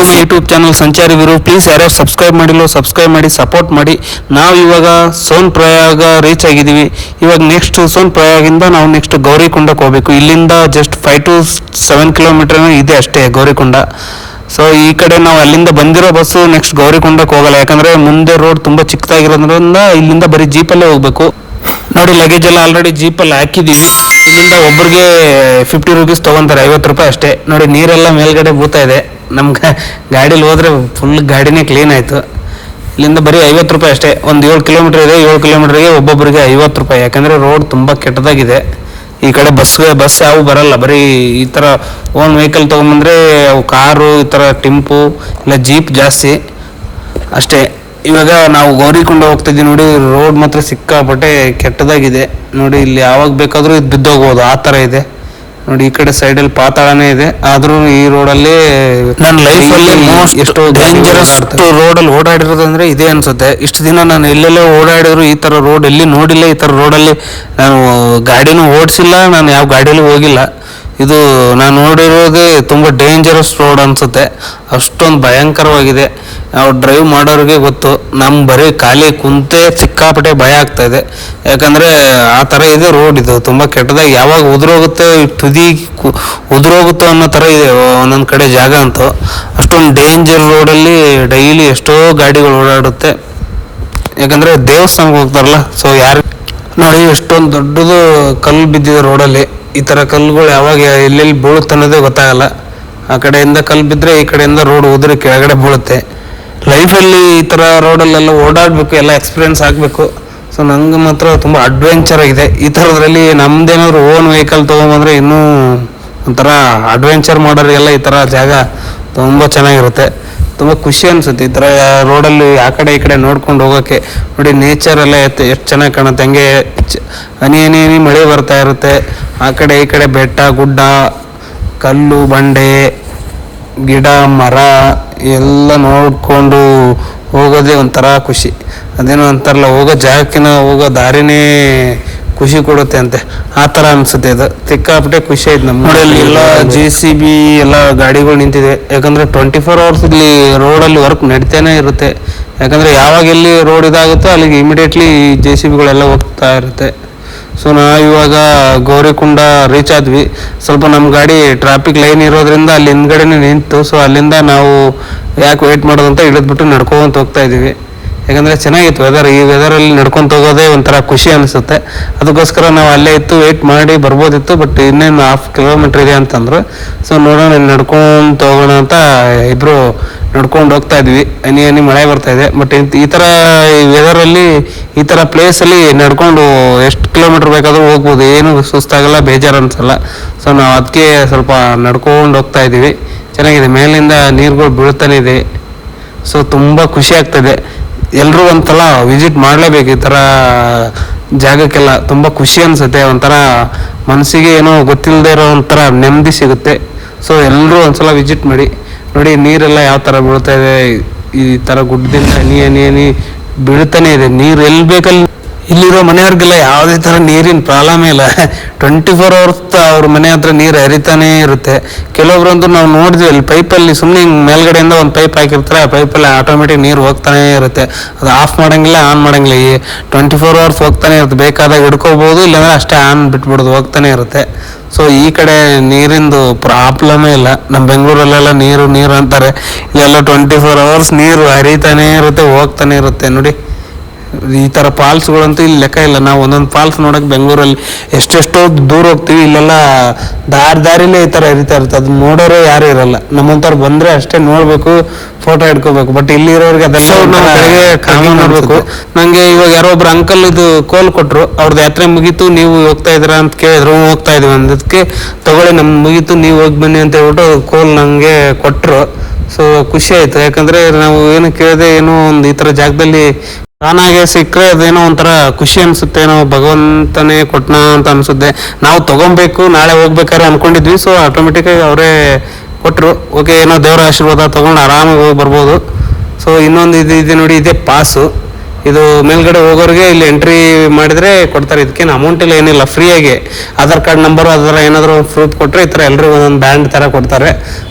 Friends YouTube channel Sanchari Viru please ಯಾರ್ಯಾರು subscribe ಮಾಡಿಲ್ಲ subscribe ಮಾಡಿ ಸಪೋರ್ಟ್ ಮಾಡಿ. ನಾವು ಇವಾಗ ಸೋನ್ ಪ್ರಯಾಗ ರೀಚ್ ಆಗಿದ್ದೀವಿ. ಇವಾಗ ನೆಕ್ಸ್ಟ್ ಸೋನ್ ಪ್ರಯಾಗಿಂದ ನಾವು ನೆಕ್ಸ್ಟ್ ಗೌರಿಕೊಂಡಕ್ಕೆ ಹೋಗಬೇಕು. ಇಲ್ಲಿಂದ just five to seven kilometre ಇದೆ ಅಷ್ಟೇ ಗೌರಿಕೊಂಡ. ಸೊ ಈ ಕಡೆ ನಾವು ಅಲ್ಲಿಂದ ಬಂದಿರೋ ಬಸ್ಸು ನೆಕ್ಸ್ಟ್ ಗೌರಿಕೊಂಡಕ್ಕೆ ಹೋಗಲ್ಲ. ಯಾಕಂದರೆ ಮುಂದೆ ರೋಡ್ ತುಂಬ ಚಿಕ್ಕದಾಗಿರೋದ್ರಿಂದ ಇಲ್ಲಿಂದ ಬರೀ ಜೀಪಲ್ಲೇ ಹೋಗಬೇಕು. ನೋಡಿ ಲಗೇಜ್ ಎಲ್ಲ ಆಲ್ರೆಡಿ ಜೀಪಲ್ಲಿ ಹಾಕಿದ್ದೀವಿ. ಇಲ್ಲಿಂದ ಒಬ್ರಿಗೆ ಫಿಫ್ಟಿ ರುಪೀಸ್ ತೊಗೊಂತಾರೆ, ಐವತ್ತು ರೂಪಾಯಿ ಅಷ್ಟೇ. ನೋಡಿ, ನೀರೆಲ್ಲ ಮೇಲ್ಗಡೆ ಬೂತಾ ಇದೆ. ನಮ್ಗೆ ಗಾಡೀಲಿ ಹೋದ್ರೆ ಫುಲ್ ಗಾಡಿನೇ ಕ್ಲೀನ್ ಆಯ್ತು. ಇಲ್ಲಿಂದ ಬರೀ ಐವತ್ತು ರೂಪಾಯಿ ಅಷ್ಟೇ. ಒಂದು ಏಳು ಕಿಲೋಮೀಟರ್ ಇದೆ, ಏಳು ಕಿಲೋಮೀಟ್ರಿಗೆ ಒಬ್ಬೊಬ್ಬರಿಗೆ ಐವತ್ತು ರೂಪಾಯಿ. ಯಾಕಂದ್ರೆ ರೋಡ್ ತುಂಬಾ ಕೆಟ್ಟದಾಗಿದೆ. ಈ ಕಡೆ ಬಸ್ ಬಸ್ ಯಾವ ಬರಲ್ಲ. ಬರೀ ಈ ಥರ ಓನ್ ವೆಹಿಕಲ್ ತೊಗೊಂಬಂದರೆ ಅವು ಕಾರು, ಈ ಥರ ಟಿಂಪು, ಇಲ್ಲ ಜೀಪ್ ಜಾಸ್ತಿ. ಅಷ್ಟೇ. ಇವಾಗ ನಾವು ಗೌರಿಕೊಂಡು ಹೋಗ್ತಿದ್ದೀವಿ ನೋಡಿ ರೋಡ್ ಮಾತ್ರ ಸಿಕ್ಕಾಪಟ್ಟೆ ಕೆಟ್ಟದಾಗಿದೆ. ನೋಡಿ, ಇಲ್ಲಿ ಯಾವಾಗ ಬೇಕಾದರೂ ಇದು ಬಿದ್ದೋಗ್ಬೋದು. ಆ ಥರ ಇದೆ. ನೋಡಿ ಈ ಕಡೆ ಸೈಡ್ ಅಲ್ಲಿ ಪಾತಾಳನೇ ಇದೆ. ಆದ್ರೂ ಈ ರೋಡಲ್ಲಿ ನನ್ನ ಲೈಫ್ ಅಲ್ಲಿ ಎಷ್ಟು ಡೇಂಜರಸ್ ಅಲ್ಲಿ ಓಡಾಡಿರೋದಂದ್ರೆ ಇದೇ ಅನ್ಸುತ್ತೆ. ಇಷ್ಟು ದಿನ ನಾನು ಎಲ್ಲೆಲ್ಲೋ ಓಡಾಡಿದ್ರು ಈ ತರ ರೋಡ್ ಎಲ್ಲಿ ನೋಡಿಲ್ಲ ಈ ತರ ರೋಡ್ ಅಲ್ಲಿ ನಾನು ಗಾಡಿನೂ ಓಡಿಸಿಲ್ಲ ನಾನು ಯಾವ ಗಾಡಿಯಲ್ಲೂ ಹೋಗಿಲ್ಲ. ಇದು ನಾನು ನೋಡಿರೋದು ತುಂಬ ಡೇಂಜರಸ್ ರೋಡ್ ಅನ್ಸುತ್ತೆ. ಅಷ್ಟೊಂದು ಭಯಂಕರವಾಗಿದೆ. ನಾವು ಡ್ರೈವ್ ಮಾಡೋರಿಗೆ ಗೊತ್ತು. ನಮ್ಮ ಬರೀ ಖಾಲಿ ಕುಂತೆ ಸಿಕ್ಕಾಪಟ್ಟೆ ಭಯ ಆಗ್ತಾ ಇದೆ. ಯಾಕಂದ್ರೆ ಆ ಥರ ಇದೆ ರೋಡ್ ಇದು. ತುಂಬ ಕೆಟ್ಟದಾಗಿ ಯಾವಾಗ ಉದುರೋಗುತ್ತೆ ತುದಿ ಉದುರೋಗುತ್ತೋ ಅನ್ನೋ ಥರ ಇದೆ ಒಂದೊಂದು ಕಡೆ ಜಾಗ ಅಂತೂ. ಅಷ್ಟೊಂದು ಡೇಂಜರ್ ರೋಡಲ್ಲಿ ಡೈಲಿ ಎಷ್ಟೋ ಗಾಡಿಗಳು ಓಡಾಡುತ್ತೆ. ಯಾಕಂದ್ರೆ ದೇವಸ್ಥಾನಕ್ಕೆ ಹೋಗ್ತಾರಲ್ಲ ಸೊ ಯಾರು, ನೋಡಿ, ಎಷ್ಟೊಂದು ದೊಡ್ಡದು ಕಲ್ಲು ಬಿದ್ದಿದೆ ರೋಡಲ್ಲಿ ಈ ಥರ ಕಲ್ಲುಗಳು ಯಾವಾಗ ಎಲ್ಲೆಲ್ಲಿ ಬೀಳುತ್ತೆ ಅನ್ನೋದೇ ಗೊತ್ತಾಗಲ್ಲ. ಆ ಕಡೆಯಿಂದ ಕಲ್ಲು ಬಿದ್ದರೆ ಈ ಕಡೆಯಿಂದ ರೋಡ್ ಉದುರಿ ಕೆಳಗಡೆ ಬೀಳುತ್ತೆ. ಲೈಫಲ್ಲಿ ಈ ಥರ ರೋಡಲ್ಲೆಲ್ಲ ಓಡಾಡಬೇಕು, ಎಲ್ಲ ಎಕ್ಸ್ಪೀರಿಯನ್ಸ್ ಆಗಬೇಕು. ಸೊ ನಂಗೆ ಮಾತ್ರ ತುಂಬ ಅಡ್ವೆಂಚರ್ ಆಗಿದೆ. ಈ ಥರದ್ರಲ್ಲಿ ನಮ್ಮದೇನಾದ್ರು ಓನ್ ವೆಹಿಕಲ್ ತೊಗೊಂಬಂದ್ರೆ ಇನ್ನೂ ಒಂಥರ ಅಡ್ವೆಂಚರ್ ಮಾಡೋರಿಗೆಲ್ಲ ಈ ಥರ ಜಾಗ ತುಂಬ ಚೆನ್ನಾಗಿರುತ್ತೆ. ತುಂಬ ಖುಷಿ ಅನ್ಸುತ್ತೆ. ಈ ಥರ ರೋಡಲ್ಲಿ ಆ ಕಡೆ ಈ ಕಡೆ ನೋಡ್ಕೊಂಡು ಹೋಗೋಕ್ಕೆ ನೋಡಿ ನೇಚರ್ ಎಲ್ಲ ಎಷ್ಟು ಚೆನ್ನಾಗಿ ಕಾಣುತ್ತೆ. ಹಂಗೆ ಹನಿ ಹನಿ ಹನಿ ಮಳೆ ಬರ್ತಾ ಇರುತ್ತೆ. ಆ ಕಡೆ ಈ ಕಡೆ ಬೆಟ್ಟ, ಗುಡ್ಡ, ಕಲ್ಲು, ಬಂಡೆ, ಗಿಡ, ಮರ ಎಲ್ಲ ನೋಡ್ಕೊಂಡು ಹೋಗೋದೇ ಒಂಥರ ಖುಷಿ. ಅದೇನೋ ಅಂತಾರಲ್ಲ, ಹೋಗೋ ಜಾಗಕ್ಕಿನ ಹೋಗೋ ದಾರಿನೇ ಖುಷಿ ಕೊಡುತ್ತೆ ಅಂತೆ. ಆ ಥರ ಅನ್ಸುತ್ತೆ ಇದು. ತಿಕ್ಕಾಪಟ್ಟೆ ಖುಷಿ ಆಯ್ತು ನಮ್ಮ ನೋಡಿ ಎಲ್ಲ ಜೆ ಸಿ ಬಿ ಎಲ್ಲ ಗಾಡಿಗಳು ನಿಂತಿದೆ. ಯಾಕಂದ್ರೆ ಟ್ವೆಂಟಿ ಫೋರ್ ಅವರ್ಸ್ ಇಲ್ಲಿ ರೋಡಲ್ಲಿ ವರ್ಕ್ ನಡೀತಾನೆ ಇರುತ್ತೆ. ಯಾಕಂದ್ರೆ ಯಾವಾಗ ಎಲ್ಲಿ ರೋಡ್ ಇದಾಗುತ್ತೋ ಅಲ್ಲಿಗೆ ಇಮಿಡಿಯೇಟ್ಲಿ ಜೆ ಸಿ ಬಿಗಳೆಲ್ಲ ಹೋಗ್ತಾ ಇರುತ್ತೆ. ಸೊ ನಾವು ಇವಾಗ ಗೌರಿಕುಂಡ ರೀಚ್ ಆದ್ವಿ. ಸ್ವಲ್ಪ ನಮ್ಮ ಗಾಡಿ ಟ್ರಾಫಿಕ್ ಲೈನ್ ಇರೋದ್ರಿಂದ ಅಲ್ಲಿ ಹಿಂದ್ಗಡೆನೆ ನಿಂತು ಸೊ ಅಲ್ಲಿಂದ ನಾವು ಯಾಕೆ ವೇಟ್ ಮಾಡೋದಂತ ಇಳಿದ್ಬಿಟ್ಟು ನಡ್ಕೊಂತ ಹೋಗ್ತಾ ಇದೀವಿ ಯಾಕಂದ್ರೆ ಚೆನ್ನಾಗಿತ್ತು ವೆದರ್ ಈ ವೆದರಲ್ಲಿ ನಡ್ಕೊತ ಹೋಗೋದೇ ಒಂಥರ ಖುಷಿ ಅನಿಸುತ್ತೆ. ಅದಕ್ಕೋಸ್ಕರ ನಾವು ಅಲ್ಲೇ ಇತ್ತು ವೆಯ್ಟ್ ಮಾಡಿ ಬರ್ಬೋದಿತ್ತು ಬಟ್ ಇನ್ನೇನು ಹಾಫ್ ಕಿಲೋಮೀಟರ್ ಇದೆ ಅಂತಂದ್ರು. ಸೊ ನೋಡೋಣ ನಡ್ಕೊಂತ ಹೋಗೋಣ ಅಂತ ಇಬ್ರು ನಡ್ಕೊಂಡು ಹೋಗ್ತಾ ಇದ್ವಿ. ಹನಿ ಹನಿ ಮಳೆ ಬರ್ತಾ ಇದೆ. ಬಟ್ ಈ ಥರ ವೆದರಲ್ಲಿ ಈ ಥರ ಪ್ಲೇಸಲ್ಲಿ ನಡ್ಕೊಂಡು ಎಷ್ಟು ಕಿಲೋಮೀಟರ್ ಬೇಕಾದರೂ ಹೋಗ್ಬೋದು. ಏನು ಸುಸ್ತಾಗಲ್ಲ, ಬೇಜಾರು ಅನ್ಸಲ್ಲ. ಸೊ ನಾವು ಅದಕ್ಕೆ ಸ್ವಲ್ಪ ನಡ್ಕೊಂಡು ಹೋಗ್ತಾ ಇದ್ದೀವಿ. ಚೆನ್ನಾಗಿದೆ. ಮೇಲಿಂದ ನೀರುಗಳು ಬೀಳ್ತಾನೆ ಇದೆ. ಸೊ ತುಂಬ ಖುಷಿ ಆಗ್ತದೆ ಎಲ್ಲರೂ ಒಂದ್ಸಲ ವಿಸಿಟ್ ಮಾಡಲೇಬೇಕು ಈ ಥರ ಜಾಗಕ್ಕೆಲ್ಲ. ತುಂಬ ಖುಷಿ ಅನ್ಸುತ್ತೆ, ಒಂಥರ ಮನಸ್ಸಿಗೆ ಏನೋ ಗೊತ್ತಿಲ್ಲದೆ ಇರೋ ಒಂಥರ ನೆಮ್ಮದಿ ಸಿಗುತ್ತೆ. ಸೊ ಎಲ್ಲರೂ ಒಂದ್ಸಲ ವಿಸಿಟ್ ಮಾಡಿ. ನೋಡಿ, ನೀರೆಲ್ಲ ಯಾವ ಥರ ಬೀಳ್ತಾ ಇದೆ, ಈ ಥರ ಗುಡ್ಡದಿಂದ ಹನಿ ಹನಿ ಹನಿ ಬೀಳ್ತಾನೆ ಇದೆ. ನೀರು ಎಲ್ಲಿ ಬೇಕಲ್ಲಿ? ಇಲ್ಲಿರೋ ಮನೆಯವ್ರಿಗೆಲ್ಲ ಯಾವುದೇ ಥರ ನೀರಿನ ಪ್ರಾಬ್ಲಮ್ ಇಲ್ಲ. ಟ್ವೆಂಟಿ ಫೋರ್ ಅವರ್ಸ್ ಅವ್ರ ಮನೆ ಹತ್ರ ನೀರು ಹರಿತಾನೇ ಇರುತ್ತೆ. ಕೆಲವೊಬ್ರಂತೂ ನಾವು ನೋಡಿದ್ವಿ, ಅಲ್ಲಿ ಪೈಪಲ್ಲಿ ಸುಮ್ಮನೆ ಹಿಂಗೆ ಮೇಲ್ಗಡೆಯಿಂದ ಒಂದು ಪೈಪ್ ಹಾಕಿರ್ತಾರೆ, ಆ ಪೈಪಲ್ಲಿ ಆಟೋಮೆಟಿಕ್ ನೀರು ಹೋಗ್ತಾನೆ ಇರುತ್ತೆ. ಅದು ಆಫ್ ಮಾಡಂಗಿಲ್ಲ, ಆನ್ ಮಾಡಂಗಿಲ್ಲ. ಈ ಟ್ವೆಂಟಿ ಫೋರ್ ಅವರ್ಸ್ ಹೋಗ್ತಾನೆ ಇರುತ್ತೆ. ಬೇಕಾದಾಗ ಹಿಡ್ಕೋಬೋದು, ಇಲ್ಲಾಂದ್ರೆ ಅಷ್ಟೇ ಆನ್ ಬಿಟ್ಬಿಡೋದು, ಹೋಗ್ತಾನೆ ಇರುತ್ತೆ. ಸೊ ಈ ಕಡೆ ನೀರಿಂದು ಪ್ರಾಬ್ಲಮೇ ಇಲ್ಲ. ನಮ್ಮ ಬೆಂಗಳೂರಲ್ಲೆಲ್ಲ ನೀರು ನೀರು ಅಂತಾರೆ. ಇಲ್ಲೆಲ್ಲ ಟ್ವೆಂಟಿ ಫೋರ್ ಅವರ್ಸ್ ನೀರು ಹರಿತಾನೇ ಇರುತ್ತೆ, ಹೋಗ್ತಾನೆ ಇರುತ್ತೆ. ನೋಡಿ. ಈ ಥರ ಫಾಲ್ಸ್ಗಳಂತೂ ಇಲ್ಲಿ ಲೆಕ್ಕ ಇಲ್ಲ. ನಾವು ಒಂದೊಂದು ಫಾಲ್ಸ್ ನೋಡೋಕೆ ಬೆಂಗಳೂರಲ್ಲಿ ಎಷ್ಟೆಷ್ಟೋ ದೂರ ಹೋಗ್ತೀವಿ. ಇಲ್ಲೆಲ್ಲ ದಾರಿ ದಾರಿಲೇ ಈ ಥರ ಹರಿತಾ ಇರುತ್ತೆ. ಅದು ನೋಡೋರೆ ಯಾರು ಇರಲ್ಲ. ನಮ್ಮಂಥವ್ರು ಬಂದ್ರೆ ಅಷ್ಟೇ ನೋಡಬೇಕು ಫೋಟೋ ಹಿಡ್ಕೋಬೇಕು. ಬಟ್ ಇಲ್ಲಿ ಇರೋರಿಗೆ ಅದೆಲ್ಲ ಬೆಳಗ್ಗೆ ಕಾಮನ್ ನೋಡ್ಬೇಕು. ನನಗೆ ಇವಾಗ ಯಾರೋ ಒಬ್ರು ಅಂಕಲ್ ಇದು ಕೋಲ್ ಕೊಟ್ಟರು ಅವ್ರದ್ದು ಯಾತ್ರೆ ಮುಗೀತು ನೀವು ಹೋಗ್ತಾ ಇದ್ದೀರಾ ಅಂತ ಕೇಳಿದ್ರು. "ಹ್ಞೂ, ಹೋಗ್ತಾ ಇದೀವಿ ಅಂದದಕ್ಕೆ ತಗೊಳ್ಳಿ ನಮ್ಮ ಮುಗೀತು ನೀವು ಹೋಗಿ ಬನ್ನಿ ಅಂತ ಹೇಳ್ಬಿಟ್ಟು ಕೋಲ್ ನನಗೆ ಕೊಟ್ಟರು ಸೊ ಖುಷಿ ಆಯ್ತು. ಯಾಕಂದ್ರೆ ನಾವು ಏನು ಕೇಳಿದೆ ಏನೋ ಒಂದು ಈ ಥರ ಜಾಗದಲ್ಲಿ ತಾನಾಗೆ ಸಿಕ್ಕರೆ ಅದೇನೋ ಒಂಥರ ಖುಷಿ ಅನ್ಸುತ್ತೆ, ಏನೋ ಭಗವಂತನೇ ಕೊಟ್ನ ಅಂತ ಅನ್ಸುತ್ತೆ. ನಾವು ತಗೊಬೇಕು, ನಾಳೆ ಹೋಗ್ಬೇಕಾದ್ರೆ ಅನ್ಕೊಂಡಿದ್ವಿ ಸೊ ಆಟೋಮೆಟಿಕ್ ಆಗಿ ಅವರೇ ಕೊಟ್ಟರು ಓಕೆ ಏನೋ ದೇವರ ಆಶೀರ್ವಾದ ತಗೊಂಡು ಆರಾಮಾಗಿ ಹೋಗಿ ಬರ್ಬೋದು. ಸೊ ಇನ್ನೊಂದು ಇದು ಇದೆ ನೋಡಿ, ಇದೆ ಪಾಸು. ಇದು ಮೇಲ್ಗಡೆ ಹೋಗೋರಿಗೆ ಇಲ್ಲಿ ಎಂಟ್ರಿ ಮಾಡಿದ್ರೆ ಕೊಡ್ತಾರೆ. ಇದಕ್ಕೇನು ಅಮೌಂಟ್ ಇಲ್ಲ, ಏನಿಲ್ಲ ಫ್ರೀಯಾಗಿ ಆಧಾರ್ ಕಾರ್ಡ್ ನಂಬರ್ ಅದರ ಏನಾದರೂ ಪ್ರೂಫ್ ಕೊಟ್ಟರೆ ಈ ಥರ ಎಲ್ಲರಿಗೂ ಒಂದೊಂದು ಬ್ಯಾಂಡ್ ಥರ ಕೊಡ್ತಾರೆ.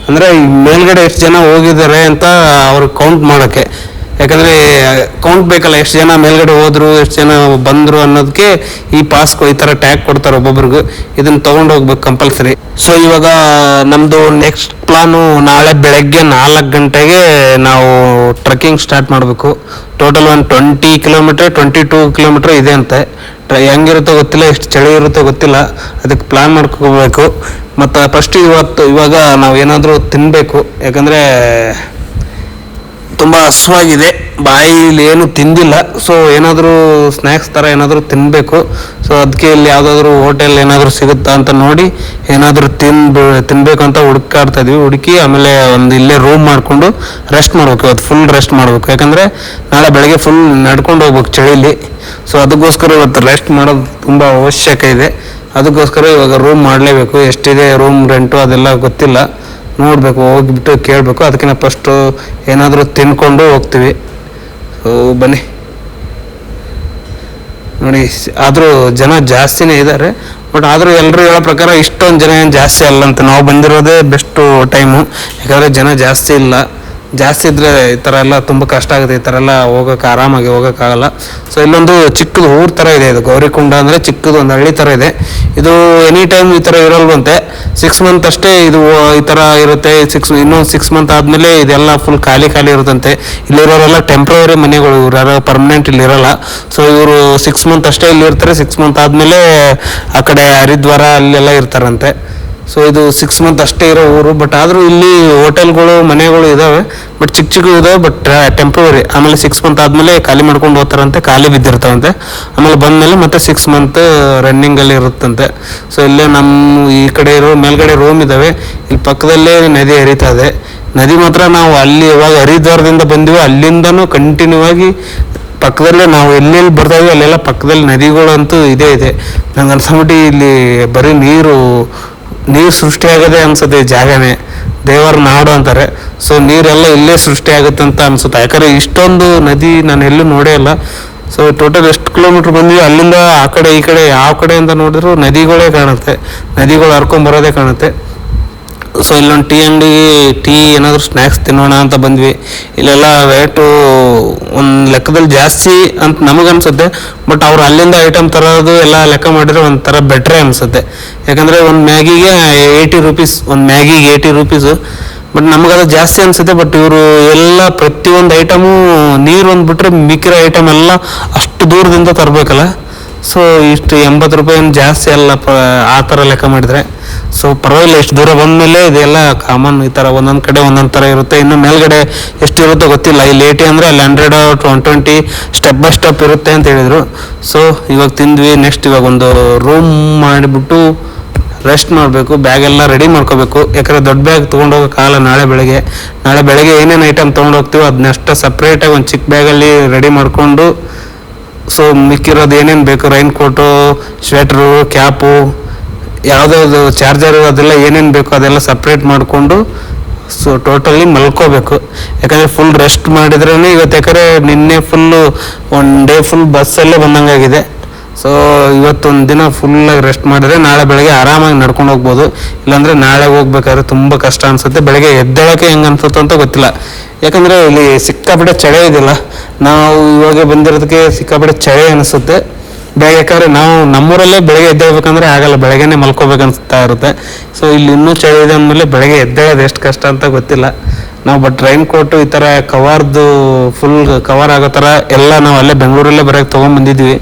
ಅಂದರೆ ಮೇಲ್ಗಡೆ ಎಷ್ಟು ಜನ ಹೋಗಿದ್ದಾರೆ ಅಂತ ಅವ್ರಿಗೆ ಕೌಂಟ್ ಮಾಡೋಕ್ಕೆ. ಯಾಕಂದರೆ ಕೌಂಟ್ ಬೇಕಲ್ಲ, ಎಷ್ಟು ಜನ ಮೇಲ್ಗಡೆ ಹೋದ್ರು, ಎಷ್ಟು ಜನ ಬಂದರು ಅನ್ನೋದಕ್ಕೆ ಈ ಪಾಸ್ ಈ ಥರ ಟ್ಯಾಗ್ ಕೊಡ್ತಾರೆ ಒಬ್ಬೊಬ್ರಿಗೂ. ಇದನ್ನು ತೊಗೊಂಡು ಹೋಗ್ಬೇಕು ಕಂಪಲ್ಸರಿ ಸೊ ಇವಾಗ ನಮ್ಮದು ನೆಕ್ಸ್ಟ್ ಪ್ಲಾನು ನಾಳೆ ಬೆಳಗ್ಗೆ ನಾಲ್ಕು ಗಂಟೆಗೆ ನಾವು ಟ್ರಕ್ಕಿಂಗ್ ಸ್ಟಾರ್ಟ್ ಮಾಡಬೇಕು. ಟೋಟಲ್ ಒಂದು twenty kilometre twenty two kilometre ಇದೆ ಅಂತೆ. ಹೆಂಗಿರುತ್ತೋ ಗೊತ್ತಿಲ್ಲ, ಎಷ್ಟು ಚಳಿ ಇರುತ್ತೋ ಗೊತ್ತಿಲ್ಲ. ಅದಕ್ಕೆ ಪ್ಲಾನ್ ಮಾಡ್ಕೋಬೇಕು. ಮತ್ತು ಫಸ್ಟ್ ಇವತ್ತು, ಇವಾಗ ನಾವು ಏನಾದರೂ ತಿನ್ನಬೇಕು ಯಾಕಂದರೆ ತುಂಬ ಹಸುವಾಗಿದೆ. ಬಾಯಿಲಿ ಏನು ತಿಂದಿಲ್ಲ. ಸೊ ಏನಾದರೂ ಸ್ನ್ಯಾಕ್ಸ್ ಥರ ಏನಾದರೂ ತಿನ್ನಬೇಕು ಸೊ ಅದಕ್ಕೆ ಇಲ್ಲಿ ಯಾವುದಾದ್ರೂ ಹೋಟೆಲ್ ಏನಾದರೂ ಸಿಗುತ್ತಾ ಅಂತ ನೋಡಿ, ಏನಾದರೂ ತಿನ್ಬ ತಿನ್ನಬೇಕು ಅಂತ ಹುಡುಕಾಡ್ತಾ ಇದ್ವಿ. ಹುಡುಕಿ ಆಮೇಲೆ ಒಂದು ಇಲ್ಲೇ ರೂಮ್ ಮಾಡಿಕೊಂಡು ರೆಸ್ಟ್ ಮಾಡಬೇಕು. ಇವತ್ತು ಫುಲ್ ರೆಸ್ಟ್ ಮಾಡಬೇಕು. ಯಾಕಂದರೆ ನಾಳೆ ಬೆಳಗ್ಗೆ ಫುಲ್ ನಡ್ಕೊಂಡು ಹೋಗ್ಬೇಕು ಚಳಿಲಿ. ಸೊ ಅದಕ್ಕೋಸ್ಕರ ಇವತ್ತು ರೆಸ್ಟ್ ಮಾಡೋದು ತುಂಬ ಅವಶ್ಯಕ ಇದೆ. ಅದಕ್ಕೋಸ್ಕರ ಇವಾಗ ರೂಮ್ ಮಾಡಲೇಬೇಕು. ಎಷ್ಟಿದೆ ರೂಮ್ ರೆಂಟು ಅದೆಲ್ಲ ಗೊತ್ತಿಲ್ಲ. ನೋಡಬೇಕು, ಹೋಗಿಬಿಟ್ಟು ಕೇಳಬೇಕು ಅದಕ್ಕಿಂತ ಫಸ್ಟು ಏನಾದರೂ ತಿನ್ಕೊಂಡು ಹೋಗ್ತೀವಿ. ಸೊ ಬನ್ನಿ. ನೋಡಿ, ಆದರೂ ಜನ ಜಾಸ್ತಿನೇ ಇದ್ದಾರೆ ಬಟ್ ಆದರೂ ಎಲ್ಲರೂ ಹೇಳೋ ಪ್ರಕಾರ ಇಷ್ಟೊಂದು ಜನ ಏನು ಜಾಸ್ತಿ ಅಲ್ಲ ಅಂತ ನಾವು ಬಂದಿರೋದೇ ಬೆಸ್ಟು ಟೈಮು ಯಾಕಂದರೆ ಜನ ಜಾಸ್ತಿ ಇಲ್ಲ. ಜಾಸ್ತಿ ಇದ್ದರೆ ಈ ಥರ ಎಲ್ಲ ತುಂಬ ಕಷ್ಟ ಆಗುತ್ತೆ, ಈ ಥರ ಎಲ್ಲ ಹೋಗೋಕೆ ಆರಾಮಾಗಿ ಹೋಗೋಕ್ಕಾಗಲ್ಲ ಸೊ ಇಲ್ಲೊಂದು ಚಿಕ್ಕದು ಊರು ಥರ ಇದೆ ಇದು. ಗೌರಿಕುಂಡ ಅಂದರೆ ಚಿಕ್ಕದು, ಒಂದು ಹಳ್ಳಿ ಥರ ಇದೆ. ಇದು ಎನಿ ಟೈಮ್ ಈ ಥರ ಇರಲ್ವಂತೆ. ಸಿಕ್ಸ್ ಮಂತ್ ಅಷ್ಟೇ ಇದು ಈ ಥರ ಇರುತ್ತೆ. ಸಿಕ್ಸ್ ಇನ್ನೂ ಸಿಕ್ಸ್ ಮಂತ್ ಆದಮೇಲೆ ಇದೆಲ್ಲ ಫುಲ್ ಖಾಲಿ ಖಾಲಿ ಇರುತ್ತಂತೆ. ಇಲ್ಲಿರೋರೆಲ್ಲ ಟೆಂಪ್ರವರಿ ಮನೆಗಳು ಇವ್ರು ಪರ್ಮನೆಂಟ್ ಇಲ್ಲಿ ಇರಲ್ಲ. ಸೊ ಇವರು ಸಿಕ್ಸ್ ಮಂತ್ ಅಷ್ಟೇ ಇಲ್ಲಿ ಇರ್ತಾರೆ ಸಿಕ್ಸ್ ಮಂತ್ ಆದಮೇಲೆ ಆ ಕಡೆ ಹರಿದ್ವಾರ ಅಲ್ಲೆಲ್ಲ ಇರ್ತಾರಂತೆ. ಸೊ ಇದು ಸಿಕ್ಸ್ ಮಂತ್ ಅಷ್ಟೇ ಇರೋ ಊರು. ಬಟ್ ಆದರೂ ಇಲ್ಲಿ ಹೋಟೆಲ್ಗಳು ಮನೆಗಳು ಇದಾವೆ. ಬಟ್ ಚಿಕ್ಕ ಚಿಕ್ಕ ಇದಾವೆ ಬಟ್ ಟೆಂಪ್ರವರಿ ಆಮೇಲೆ ಸಿಕ್ಸ್ ಮಂತ್ ಆದಮೇಲೆ ಖಾಲಿ ಮಾಡ್ಕೊಂಡು ಹೋಗ್ತಾರಂತೆ. ಖಾಲಿ ಬಿದ್ದಿರ್ತಾವಂತೆ. ಆಮೇಲೆ ಬಂದಮೇಲೆ ಮತ್ತೆ ಸಿಕ್ಸ್ ಮಂತ್ ರನ್ನಿಂಗಲ್ಲಿ ಇರುತ್ತಂತೆ. ಸೊ ಇಲ್ಲೇ ನಮ್ಮ ಈ ಕಡೆ ಇರೋ ಮೇಲ್ಗಡೆ ರೂಮ್ ಇದ್ದಾವೆ ಇಲ್ಲಿ ಪಕ್ಕದಲ್ಲೇ ನದಿ ಹರಿತಾ ಇದೆ. ನದಿ ಮಾತ್ರ ನಾವು ಅಲ್ಲಿ ಇವಾಗ ಹರಿದ್ವಾರದಿಂದ ಬಂದಿವಿ ಅಲ್ಲಿಂದನೂ ಕಂಟಿನ್ಯೂ ಆಗಿ ಪಕ್ಕದಲ್ಲೇ ನಾವು ಎಲ್ಲೆಲ್ಲಿ ಬರ್ತಾ ಇದೀವಿ ಅಲ್ಲೆಲ್ಲ ಪಕ್ಕದಲ್ಲಿ ನದಿಗಳಂತೂ ಇದೇ ಇದೆ. ನಂಗೆ ಅನ್ಸಂಬಿಟ್ಟು ಇಲ್ಲಿ ಬರೀ ನೀರು ನೀರು ಸೃಷ್ಟಿಯಾಗದೆ ಅನ್ಸುತ್ತೆ ಈ ಜಾಗನೇ. ದೇವರ ನಾಡು ಅಂತಾರೆ. ಸೊ ನೀರೆಲ್ಲ ಇಲ್ಲೇ ಸೃಷ್ಟಿ ಆಗುತ್ತೆ ಅಂತ ಅನ್ಸುತ್ತೆ. ಯಾಕಂದ್ರೆ ಇಷ್ಟೊಂದು ನದಿ ನಾನು ಎಲ್ಲೂ ನೋಡೇ ಇಲ್ಲ. ಸೊ ಟೋಟಲ್ ಎಷ್ಟು ಕಿಲೋಮೀಟ್ರ್ ಬಂದ್ವಿ ಅಲ್ಲಿಂದ ಆ ಕಡೆ ಈ ಕಡೆ ಯಾವ ಕಡೆಯಿಂದ ನೋಡಿದ್ರು ನದಿಗಳೇ ಕಾಣುತ್ತೆ. ನದಿಗಳು ಹರ್ಕೊಂಡ್ ಬರೋದೇ ಕಾಣುತ್ತೆ. ಸೊ ಇಲ್ಲೊಂದು ಟೀ ಅಂಗಡಿ ಟೀ ಏನಾದರೂ ಸ್ನ್ಯಾಕ್ಸ್ ತಿನ್ನೋಣ ಅಂತ ಬಂದ್ವಿ. ಇಲ್ಲೆಲ್ಲ ರೇಟು ಒಂದು ಲೆಕ್ಕದಲ್ಲಿ ಜಾಸ್ತಿ ಅಂತ ನಮಗೆ ಅನಿಸುತ್ತೆ. ಬಟ್ ಅವ್ರು ಅಲ್ಲಿಂದ ಐಟಮ್ ತರೋದು ಎಲ್ಲ ಲೆಕ್ಕ ಮಾಡಿದ್ರೆ ಒಂಥರ ಬೆಟ್ರೆ ಅನಿಸುತ್ತೆ. ಯಾಕಂದರೆ ಒಂದು ಮ್ಯಾಗಿಗೆ ಏಯ್ಟಿ ರುಪೀಸ್ ಒಂದು ಮ್ಯಾಗಿಗೆ ಏಯ್ಟಿ ರುಪೀಸು ಬಟ್ ನಮಗದು ಜಾಸ್ತಿ ಅನಿಸುತ್ತೆ. ಬಟ್ ಇವರು ಎಲ್ಲ ಪ್ರತಿಯೊಂದು ಐಟಮು ನೀರು ಒಂದು ಬಿಟ್ಟರೆ ಮಿಕ್ಕಿರೋ ಐಟಮ್ ಎಲ್ಲ ಅಷ್ಟು ದೂರದಿಂದ ತರಬೇಕಲ್ಲ. ಸೊ ಇಷ್ಟು ಎಂಬತ್ತು ರೂಪಾಯಿ ಜಾಸ್ತಿ ಅಲ್ಲ ಪ, ಆ ಥರ ಲೆಕ್ಕ ಮಾಡಿದರೆ. ಸೊ ಪರವಾಗಿಲ್ಲ ಎಷ್ಟು ದೂರ ಬಂದಮೇಲೆ ಇದೆಲ್ಲ ಕಾಮನ್ ಈ ಥರ ಒಂದೊಂದು ಕಡೆ ಒಂದೊಂದು ಥರ ಇರುತ್ತೆ. ಇನ್ನು ಮೇಲ್ಗಡೆ ಎಷ್ಟು ಇರುತ್ತೋ ಗೊತ್ತಿಲ್ಲ. ಇಲ್ಲಿ ಏಟಿ ಅಂದರೆ ಅಲ್ಲಿ hundred one twenty step by step ಇರುತ್ತೆ ಅಂತ ಹೇಳಿದರು. ಸೊ ಇವಾಗ ತಿಂದ್ವಿ. ನೆಕ್ಸ್ಟ್ ಇವಾಗ ಒಂದು ರೂಮ್ ಮಾಡಿಬಿಟ್ಟು ರೆಸ್ಟ್ ಮಾಡಬೇಕು. ಬ್ಯಾಗ್ ಎಲ್ಲ ರೆಡಿ ಮಾಡ್ಕೋಬೇಕು. ಯಾಕಂದರೆ ದೊಡ್ಡ ಬ್ಯಾಗ್ ತೊಗೊಂಡು ಕಾಲ ನಾಳೆ ಬೆಳಗ್ಗೆ. ನಾಳೆ ಬೆಳಗ್ಗೆ ಏನೇನು ಐಟಮ್ ತೊಗೊಂಡೋಗ್ತೀವೋ ಅದನ್ನಷ್ಟು ಸಪ್ರೇಟಾಗಿ ಒಂದು ಚಿಕ್ಕ ಬ್ಯಾಗಲ್ಲಿ ರೆಡಿ ಮಾಡಿಕೊಂಡು ಸೊ ಮಿಕ್ಕಿರೋದು ಏನೇನು ಬೇಕು? ರೈನ್ ಕೋಟು ಸ್ವೆಟ್ರು ಕ್ಯಾಪು ಯಾವುದಾದ್ರು ಚಾರ್ಜರು ಅದೆಲ್ಲ ಏನೇನು ಬೇಕು ಅದೆಲ್ಲ ಸಪ್ರೇಟ್ ಮಾಡಿಕೊಂಡು ಸೊ ಟೋಟಲಿ ಮಲ್ಕೋಬೇಕು. ಯಾಕಂದರೆ ಫುಲ್ ರೆಸ್ಟ್ ಮಾಡಿದ್ರೇ ಇವತ್ತು ಯಾಕಂದರೆ ನಿನ್ನೆ ಫುಲ್ಲು ಒನ್ ಡೇ ಫುಲ್ ಬಸ್ಸಲ್ಲೇ ಬಂದಂಗಾಗಿದೆ. ಸೊ ಇವತ್ತೊಂದು ದಿನ ಫುಲ್ಲಾಗಿ ರೆಸ್ಟ್ ಮಾಡಿದ್ರೆ ನಾಳೆ ಬೆಳಗ್ಗೆ ಆರಾಮಾಗಿ ನಡ್ಕೊಂಡು ಹೋಗ್ಬೋದು. ಇಲ್ಲಾಂದರೆ ನಾಳೆ ಹೋಗ್ಬೇಕಾದ್ರೆ ತುಂಬ ಕಷ್ಟ ಅನಿಸುತ್ತೆ. ಬೆಳಗ್ಗೆ ಎದ್ದೇಳೋಕೆ ಹೆಂಗೆ ಅನ್ಸುತ್ತೆ ಅಂತ ಗೊತ್ತಿಲ್ಲ. ಯಾಕಂದರೆ ಇಲ್ಲಿ ಸಿಕ್ಕಾಪಟ್ಟೆ ಚಳಿ ಇದಿಲ್ಲ ನಾವು ಇವಾಗ ಬಂದಿರೋದಕ್ಕೆ ಸಿಕ್ಕಾಪಟ್ಟೆ ಚಳಿ ಅನಿಸುತ್ತೆ. ಬೆಳಗ್ಗೆ ಯಾಕಂದರೆ ನಾವು ನಮ್ಮೂರಲ್ಲೇ ಬೆಳಗ್ಗೆ ಎದ್ದೇಳ್ಬೇಕಂದ್ರೆ ಆಗಲ್ಲ, ಬೆಳಗ್ಗೆನೆ ಮಲ್ಕೋಬೇಕು ಅನಿಸ್ತಾ ಇರುತ್ತೆ. ಸೊ ಇಲ್ಲಿ ಇನ್ನೂ ಚಳಿ ಇದೆ ಅಂದಮೇಲೆ ಬೆಳಗ್ಗೆ ಎದ್ದೇಳೋದು ಎಷ್ಟು ಕಷ್ಟ ಅಂತ ಗೊತ್ತಿಲ್ಲ. ನಾವು ಬಟ್ ರೈನ್ ಕೋಟ್ ಈ ಥರ ಕವರ್ದು ಫುಲ್ ಕವರ್ ಆಗೋ ಥರ ಎಲ್ಲ ನಾವು ಅಲ್ಲೇ ಬೆಂಗಳೂರಲ್ಲೇ ಬರೋಕ್ಕೆ ತೊಗೊಂಬಂದಿದ್ವಿ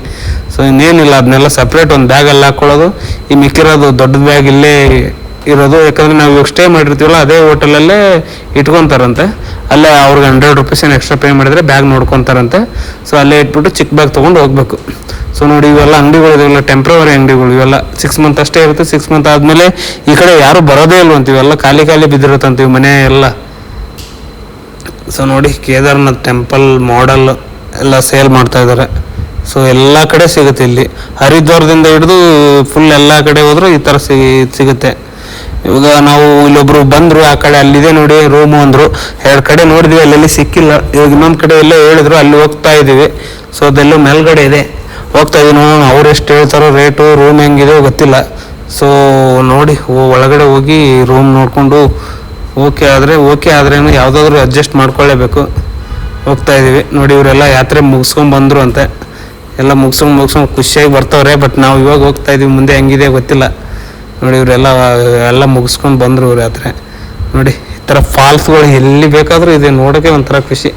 ಸೊ ಇನ್ನೇನಿಲ್ಲ, ಅದನ್ನೆಲ್ಲ ಸಪ್ರೇಟ್ ಒಂದು ಬ್ಯಾಗಲ್ಲಿ ಹಾಕ್ಕೊಳ್ಳೋದು ಈ ಮಿಕ್ಕಿರೋದು ದೊಡ್ಡ ಬ್ಯಾಗ್ ಇಲ್ಲೇ ಇರೋದು. ಯಾಕಂದ್ರೆ ನಾವು ಇವಾಗ ಸ್ಟೇ ಮಾಡಿರ್ತೀವಲ್ಲ, ಅದೇ ಹೋಟೆಲಲ್ಲೇ ಇಟ್ಕೊಂತಾರಂತೆ. ಅಲ್ಲೇ ಅವ್ರಿಗೆ ಹಂಡ್ರೆಡ್ ರುಪೀಸ್ ಏನು ಎಕ್ಸ್ಟ್ರಾ ಪೇ ಮಾಡಿದ್ರೆ ಬ್ಯಾಗ್ ನೋಡ್ಕೊತಾರಂತೆ. ಸೊ ಅಲ್ಲೇ ಇಟ್ಬಿಟ್ಟು ಚಿಕ್ಕ ಬ್ಯಾಗ್ ತೊಗೊಂಡು ಹೋಗ್ಬೇಕು. ಸೊ ನೋಡಿ ಇವೆಲ್ಲ ಅಂಗಡಿಗಳು ಇವೆಲ್ಲ ಟೆಂಪ್ರವರಿ ಅಂಗಡಿಗಳು ಇವೆಲ್ಲ. ಸಿಕ್ಸ್ ಮಂತ್ ಅಷ್ಟೇ ಇರುತ್ತೆ. ಸಿಕ್ಸ್ ಮಂತ್ ಆದಮೇಲೆ ಈ ಕಡೆ ಯಾರು ಬರೋದೇ ಇಲ್ವಂತ ಇವೆಲ್ಲ. ಖಾಲಿ ಖಾಲಿ ಬಿದ್ದಿರುತ್ತಂತ ಇವು ಮನೆ ಎಲ್ಲ. ಸೊ ನೋಡಿ, ಕೇದಾರ್ನಾಥ್ ಟೆಂಪಲ್ ಮಾಡಲ್ ಎಲ್ಲ ಸೇಲ್ ಮಾಡ್ತಾ ಇದ್ದಾರೆ ಸೊ ಎಲ್ಲ ಕಡೆ ಸಿಗುತ್ತೆ ಇಲ್ಲಿ. ಹರಿದ್ವಾರದಿಂದ ಹಿಡಿದು ಫುಲ್ ಎಲ್ಲ ಕಡೆ ಹೋದರೂ ಈ ಥರ ಸಿಗಿ ಸಿಗುತ್ತೆ. ಇವಾಗ ನಾವು ಇಲ್ಲೊಬ್ರು ಬಂದ್ರು, ಆ ಕಡೆ ಅಲ್ಲಿದೆ ನೋಡಿ ರೂಮು ಅಂದರು. ಎರಡು ಕಡೆ ನೋಡಿದ್ವಿ, ಅಲ್ಲೆಲ್ಲಿ ಸಿಕ್ಕಿಲ್ಲ. ಇವಾಗ ಇನ್ನೊಂದು ಕಡೆ ಎಲ್ಲ ಹೇಳಿದ್ರು, ಅಲ್ಲಿ ಹೋಗ್ತಾ ಇದೀವಿ ಸೊ ಅದೆಲ್ಲೂ ಮೇಲ್ಗಡೆ ಇದೆ. ಹೋಗ್ತಾ ಇದೀವಿ ನೋಡೋಣ, ಅವ್ರು ಎಷ್ಟು ಹೇಳ್ತಾರೋ ರೇಟು ರೂಮ್ ಹೆಂಗಿದೆ ಗೊತ್ತಿಲ್ಲ. ಸೊ ನೋಡಿ, ಒಳಗಡೆ ಹೋಗಿ ರೂಮ್ ನೋಡಿಕೊಂಡು ಓಕೆ ಆದರೆ, ಓಕೆ ಆದ್ರೇನು ಯಾವುದಾದ್ರೂ ಅಡ್ಜಸ್ಟ್ ಮಾಡ್ಕೊಳ್ಳೇಬೇಕು. ಹೋಗ್ತಾ ಇದ್ದೀವಿ ನೋಡಿ, ಇವರೆಲ್ಲ ಯಾತ್ರೆ ಮುಗಿಸ್ಕೊಂಡು ಬಂದರು ಅಂತೆ. ಎಲ್ಲ ಮುಗಿಸ್ಕೊಂಡು ಮುಗಿಸ್ಕೊಂಡು ಖುಷಿಯಾಗಿ ಬರ್ತವ್ರೆ ಬಟ್ ನಾವು ಇವಾಗ ಹೋಗ್ತಾ ಇದೀವಿ. ಮುಂದೆ ಹೆಂಗಿದೆ ಗೊತ್ತಿಲ್ಲ. ನೋಡಿ, ಇವರೆಲ್ಲ, ಎಲ್ಲ ಮುಗಿಸ್ಕೊಂಡು ಬಂದರು ಇವ್ರ ಯಾತ್ರೆ. ನೋಡಿ, ಈ ಥರ ಫಾಲ್ಸ್ಗಳು ಎಲ್ಲಿ ಬೇಕಾದರೂ ಇದೆ. ನೋಡೋಕ್ಕೆ ಒಂಥರ ಖುಷಿ.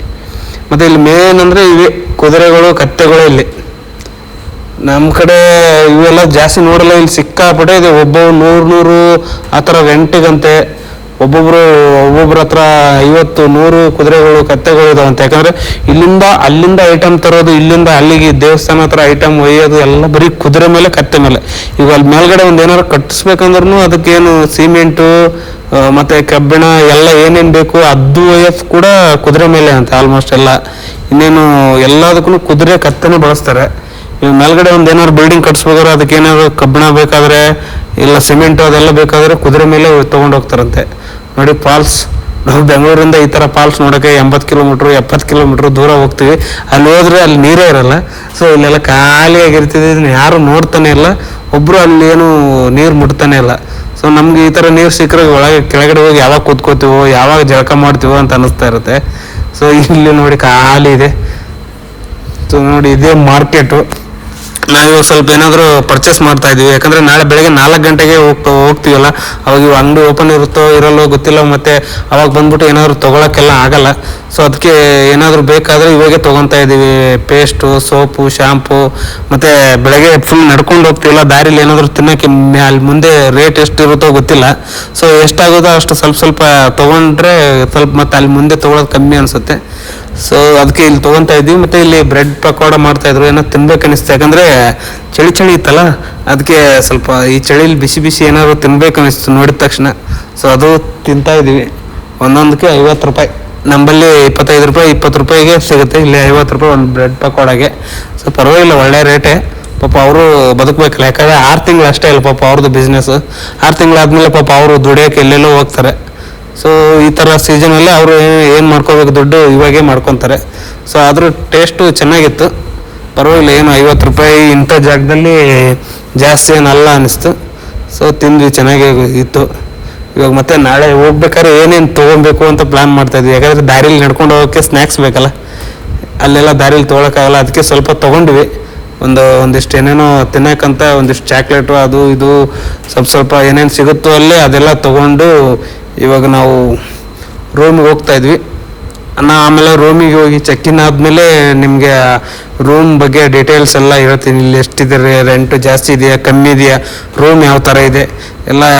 ಮತ್ತು ಇಲ್ಲಿ ಮೇನ್ ಅಂದರೆ ಇವೆ. ಕುದುರೆಗಳು, ಕತ್ತೆಗಳು ಇಲ್ಲಿ. ನಮ್ಮ ಕಡೆ ಇವೆಲ್ಲ ಜಾಸ್ತಿ ನೋಡಲ್ಲ. ಇಲ್ಲಿ ಸಿಕ್ಕಾಪಟ್ಟೆ ಇದೆ. ಒಬ್ಬ ನೂರು ನೂರು, ಆ ಥರ ರೆಂಟಿಗಂತೆ ಒಬ್ಬೊಬ್ರು ಒಬ್ಬೊಬ್ರ ಹತ್ರ ಐವತ್ತು, ನೂರು ಕುದುರೆಗಳು, ಕತ್ತೆಗಳು ಇದಾವಂತೆ. ಯಾಕಂದ್ರೆ ಇಲ್ಲಿಂದ, ಅಲ್ಲಿಂದ ಐಟಮ್ ತರೋದು, ಇಲ್ಲಿಂದ ಅಲ್ಲಿಗೆ ದೇವಸ್ಥಾನ ಹತ್ರ ಐಟಮ್ ಒಯ್ಯೋದು ಎಲ್ಲ ಬರೀ ಕುದುರೆ ಮೇಲೆ, ಕತ್ತೆ ಮೇಲೆ. ಈಗ ಅಲ್ಲಿ ಮೇಲ್ಗಡೆ ಒಂದು ಏನಾರು ಕಟ್ಟಿಸ್ಬೇಕಂದ್ರೂ ಅದಕ್ಕೇನು ಸಿಮೆಂಟು ಮತ್ತೆ ಕಬ್ಬಿಣ ಎಲ್ಲ ಏನೇನು ಬೇಕು ಅದು ಒಯ್ಯೋದು ಕೂಡ ಕುದುರೆ ಮೇಲೆ ಅಂತ ಆಲ್ಮೋಸ್ಟ್ ಎಲ್ಲ. ಇನ್ನೇನು ಎಲ್ಲದಕ್ಕೂ ಕುದುರೆ ಕತ್ತೆನೇ ಬಳಸ್ತಾರೆ. ಮೇಲ್ಗಡೆ ಒಂದು ಏನಾದ್ರು ಬಿಲ್ಡಿಂಗ್ ಕಟ್ಸ್ಬೇಕಾದ್ರೆ ಅದಕ್ಕೆ ಏನಾದ್ರು ಕಬ್ಬಿಣ ಬೇಕಾದ್ರೆ ಇಲ್ಲ ಸಿಮೆಂಟ್ ಅದೆಲ್ಲ ಬೇಕಾದ್ರೆ ಕುದುರೆ ಮೇಲೆ ತಗೊಂಡು ಹೋಗ್ತಾರಂತೆ. ನೋಡಿ ಫಾಲ್ಸ್ ನಾವು ಬೆಂಗಳೂರಿಂದ ಈ ಥರ ಫಾಲ್ಸ್ ನೋಡೋಕೆ ಎಂಬತ್ತು ಕಿಲೋಮೀಟ್ರ್ ಎಪ್ಪತ್ತು ಕಿಲೋಮೀಟ್ರ್ ದೂರ ಹೋಗ್ತೀವಿ. ಅಲ್ಲಿ ಹೋದ್ರೆ ಅಲ್ಲಿ ನೀರೇ ಇರಲ್ಲ. ಸೊ ಇಲ್ಲೆಲ್ಲ ಖಾಲಿಯಾಗಿರ್ತಿದೆ. ಇದನ್ನ ಯಾರು ನೋಡ್ತಾನೆ ಇಲ್ಲ. ಒಬ್ಬರು ಅಲ್ಲಿ ಏನು ನೀರು ಮುಟ್ತಾನೆ ಇಲ್ಲ. ಸೊ ನಮ್ಗೆ ಈ ಥರ ನೀರು ಸಿಕ್ಕರೆ ಒಳಗೆ ಕೆಳಗಡೆ ಹೋಗಿ ಯಾವಾಗ ಕೂತ್ಕೋತೀವೋ, ಯಾವಾಗ ಜಳಕ ಮಾಡ್ತೀವೋ ಅಂತ ಅನ್ನಿಸ್ತಾ ಇರುತ್ತೆ. ಸೊ ಇಲ್ಲಿ ನೋಡಿ ಖಾಲಿ ಇದೆ. ಸೊ ನೋಡಿ ಇದೇ ಮಾರ್ಕೆಟು ನಾವಿವಾಗ ಸ್ವಲ್ಪ ಏನಾದರೂ ಪರ್ಚೇಸ್ ಮಾಡ್ತಾ ಇದೀವಿ. ಯಾಕಂದ್ರೆ ನಾಳೆ ಬೆಳಗ್ಗೆ ನಾಲ್ಕು ಗಂಟೆಗೆ ಹೋಗ್ತಾ, ಹೋಗ್ತೀವಲ್ಲ? ಅವಾಗ ಇವು ಅಂಗಡಿ ಓಪನ್ ಇರುತ್ತೋ, ಇರಲ್ಲೋ ಗೊತ್ತಿಲ್ಲ, ಮತ್ತೆ ಅವಾಗ ಬಂದ್ಬಿಟ್ಟು ಏನಾದರೂ ತೊಗೊಳಕ್ಕೆಲ್ಲ ಆಗಲ್ಲ. ಸೊ ಅದಕ್ಕೆ ಏನಾದರೂ ಬೇಕಾದರೆ ಇವಾಗೆ ತೊಗೊತಾ ಇದ್ದೀವಿ ಪೇಸ್ಟು ಸೋಪು ಶ್ಯಾಂಪು ಮತ್ತೆ ಬೆಳಗ್ಗೆ ಫುಲ್ ನಡ್ಕೊಂಡು ಹೋಗ್ತೀವಲ್ಲ, ದಾರಿಲಿ ಏನಾದರೂ ತಿನ್ನೋಕ್ಕೆ ಅಲ್ಲಿ ಮುಂದೆ ರೇಟ್ ಎಷ್ಟು ಇರುತ್ತೋ ಗೊತ್ತಿಲ್ಲ. ಸೊ ಎಷ್ಟಾಗೋದೋ ಅಷ್ಟು ಸ್ವಲ್ಪ ಸ್ವಲ್ಪ ತೊಗೊಂಡ್ರೆ ಸ್ವಲ್ಪ ಮತ್ತೆ ಅಲ್ಲಿ ಮುಂದೆ ತೊಗೊಳೋದು ಕಮ್ಮಿ ಅನಿಸುತ್ತೆ. ಸೊ ಅದಕ್ಕೆ ಇಲ್ಲಿ ತೊಗೊಂತಾ ಇದ್ವಿ ಮತ್ತೆ ಇಲ್ಲಿ ಬ್ರೆಡ್ ಪಕೋಡ ಮಾಡ್ತಾ ಇದ್ರು. ಏನೋ ತಿನ್ಬೇಕು ಅನಿಸ್ತು ಯಾಕಂದ್ರೆ ಚಳಿ ಚಳಿ ಇತ್ತಲ್ಲ? ಅದಕ್ಕೆ ಸ್ವಲ್ಪ ಈ ಚಳಿಲಿ ಬಿಸಿ ಬಿಸಿ ಏನಾದ್ರು ತಿನ್ಬೇಕು ಅನಿಸ್ತು ನೋಡಿದ ತಕ್ಷಣ. ಸೊ ಅದು ತಿಂತಾ ಇದೀವಿ ಒಂದೊಂದಕ್ಕೆ ಐವತ್ತು ರೂಪಾಯಿ. ನಮ್ಮಲ್ಲಿ ಇಪ್ಪತ್ತೈದು ರೂಪಾಯಿ, ಇಪ್ಪತ್ತು ರೂಪಾಯಿಗೆ ಸಿಗುತ್ತೆ. ಇಲ್ಲಿ ಐವತ್ತು ರೂಪಾಯಿ ಒಂದು ಬ್ರೆಡ್ ಪಕೋಡಾಗೆ. ಸೊ ಪರವಾಗಿಲ್ಲ, ಒಳ್ಳೆ ರೇಟೇ. ಪಾಪ ಅವರು ಬದುಕಬೇಕಲ್ಲ. ಯಾಕಂದ್ರೆ ಆರು ತಿಂಗಳು ಅಷ್ಟೇ ಇಲ್ಲ ಪಾಪ ಅವ್ರದ್ದು ಬಿಸ್ನೆಸ್ ಆರು ತಿಂಗಳಾದ್ಮೇಲೆ ಪಾಪ ಅವರು ದುಡಿಯೋಕೆ ಎಲ್ಲೆಲ್ಲೋ ಹೋಗ್ತಾರೆ. ಸೊ ಈ ಥರ ಸೀಸನಲ್ಲಿ ಅವರು ಏನು ಮಾಡ್ಕೋಬೇಕು ದುಡ್ಡು ಇವಾಗೇ ಮಾಡ್ಕೊತಾರೆ. ಸೊ ಆದರೂ ಟೇಸ್ಟು ಚೆನ್ನಾಗಿತ್ತು. ಪರವಾಗಿಲ್ಲ, ಏನು ಐವತ್ತು ರೂಪಾಯಿ ಇಂಥ ಜಾಗದಲ್ಲಿ ಜಾಸ್ತಿ ಏನಲ್ಲ ಅನಿಸ್ತು. ಸೊ ತಿಂದ್ವಿ, ಚೆನ್ನಾಗಿ ಇತ್ತು. ಇವಾಗ ಮತ್ತೆ ನಾಳೆ ಹೋಗ್ಬೇಕಾದ್ರೆ ಏನೇನು ತೊಗೊಬೇಕು ಅಂತ ಪ್ಲ್ಯಾನ್ ಮಾಡ್ತಾ ಇದ್ವಿ. ಯಾಕಂದ್ರೆ ದಾರಿಲಿ ನಡ್ಕೊಂಡು ಹೋಗೋಕ್ಕೆ ಸ್ನ್ಯಾಕ್ಸ್ ಬೇಕಲ್ಲ. ಅಲ್ಲೆಲ್ಲ ದಾರಿಲಿ ತೊಗೊಳಕ್ಕಾಗಲ್ಲ. ಅದಕ್ಕೆ ಸ್ವಲ್ಪ ತೊಗೊಂಡ್ವಿ. ಒಂದು, ಒಂದಿಷ್ಟು ಏನೇನೋ ತಿನ್ನಕ್ಕಂತ ಒಂದಿಷ್ಟು ಚಾಕ್ಲೇಟು ಅದು ಇದು, ಸ್ವಲ್ಪ ಸ್ವಲ್ಪ ಏನೇನು ಸಿಗುತ್ತೋ ಅಲ್ಲಿ ಅದೆಲ್ಲ ತೊಗೊಂಡು ಇವಾಗ ನಾವು ರೂಮಿಗೆ ಹೋಗ್ತಾ ಇದ್ವಿ. ನಾ ಆಮೇಲೆ ರೂಮಿಗೆ ಹೋಗಿ ಚೆಕ್ ಇನ್ ಆದಮೇಲೆ ನಿಮಗೆ ರೂಮ್ ಬಗ್ಗೆ ಡೀಟೇಲ್ಸ್ ಎಲ್ಲ ಹೇಳ್ತೀನಿ. ಇಲ್ಲಿ ಎಷ್ಟಿದೆ ರೆಂಟು ಜಾಸ್ತಿ ಇದೆಯಾ, ಕಮ್ಮಿ ಇದೆಯಾ ರೂಮ್ ಯಾವ ಥರ ಇದೆ, ಎಲ್ಲ